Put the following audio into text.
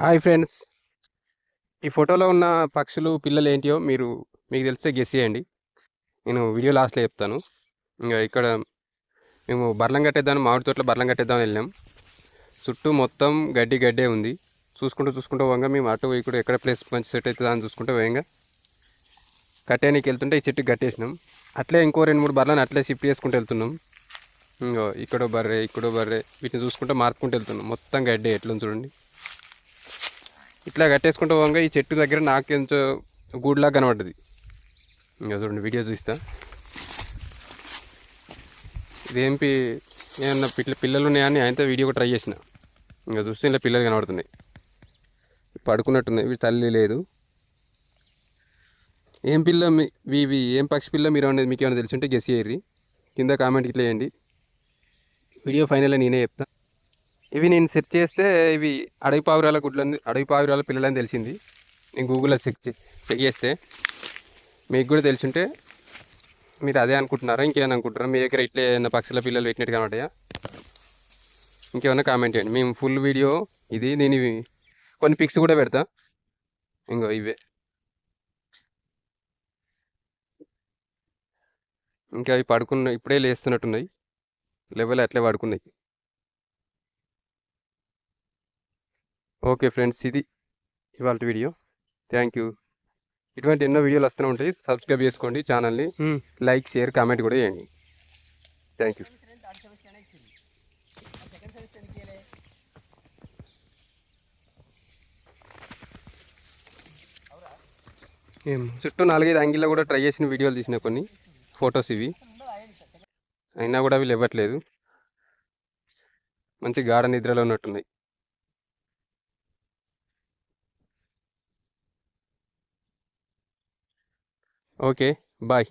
Hi friends. ఈ ఫోటోలో ఉన్న పక్షులు పిల్లలు ఏంటియో మీరు మీకు తెలిస్తే గెస్ చేయండి. నేను వీడియో లాస్ట్లో చెప్తాను. ఇంకా ఇక్కడ మేము బర్లం కట్టేద్దాం మామిడి తోటలో బర్లం కట్టేద్దాం వెళ్ళాం. చుట్టూ మొత్తం గడ్డి గడ్డే ఉంది. చూసుకుంటూ చూసుకుంటూ పోగా మేము అటు ఇక్కడ ఎక్కడ ప్లేస్ మంచి సెట్ అవుతుందా అని చూసుకుంటూ పోయంగా కట్టేయడానికి వెళ్తుంటే ఈ చెట్టుకి కట్టేసినాం. అట్లే ఇంకో రెండు మూడు బర్రెలను అట్లే షిఫ్ట్ చేసుకుంటూ వెళ్తున్నాం. ఇంకో ఇక్కడో బర్రె ఇక్కడో బర్రె వీటిని చూసుకుంటూ మార్పుకుంటూ వెళ్తున్నాం. మొత్తం గడ్డే ఎట్లుంది చూడండి. ఇట్లా కట్టేసుకుంటూ పోగా ఈ చెట్టు దగ్గర నాకు కొంచెం గూడ్లా కనబడ్డది. ఇంకా చూడండి వీడియో చూస్తా. ఇదేం పి ఏమన్నా పిట్ల పిల్లలు ఉన్నాయని ఆయనతో వీడియో కూడా ట్రై చేసిన. ఇంకా చూస్తే ఇలా పిల్లలు కనబడుతున్నాయి. పడుకున్నట్టున్నాయి. వీటి తల్లి లేదు. ఏం పిల్ల మీ ఇవి ఏం పక్షి పిల్ల మీరు అనేది మీకు ఏమైనా తెలిసి ఉంటే గెస్ చేయరు కింద కామెంట్ ఇట్లా చేయండి. వీడియో ఫైనల్ నేనే చెప్తా. ఇవి నేను సెర్చ్ చేస్తే ఇవి అడవి పావురాల గుడ్లని అడవి పావురాల పిల్లలని తెలిసింది. నేను గూగుల్లో చెక్ చే- చెక్ చేస్తే మీకు కూడా తెలిసింటే మీరు అదే అనుకుంటున్నారా ఇంకేమైనా అనుకుంటున్నారా? మీ దగ్గర ఇట్లే ఏమైనా పక్షుల పిల్లలు పెట్టినట్టు కనబడ్డాయా? ఇంకేమైనా కామెంట్ చేయండి. మేము ఫుల్ వీడియో ఇది నేను ఇవి కొన్ని పిక్స్ కూడా పెడతా. ఇంకో ఇవే. ఇంకా అవి పడుకున్న ఇప్పుడే లేస్తున్నట్టున్నాయి. లెవెల్ అట్లే పడుకున్నాయి. ఓకే ఫ్రెండ్స్ ఇది ఇవాళ వీడియో. Thank you. ఇటువంటి ఎన్నో వీడియోలు వస్తూనే ఉంటాయి. సబ్స్క్రైబ్ చేసుకోండి ఛానల్ని. లైక్ షేర్ కామెంట్ కూడా చేయండి. థ్యాంక్ యూ చుట్టూ నాలుగైదు యాంగిల్లో కూడా ట్రై చేసిన వీడియోలు తీసిన కొన్ని. ఫొటోస్ ఇవి. అయినా కూడా అవి ఇవ్వట్లేదు. మంచి గాఢ నిద్రలో ఉన్నట్టున్నాయి. Okay bye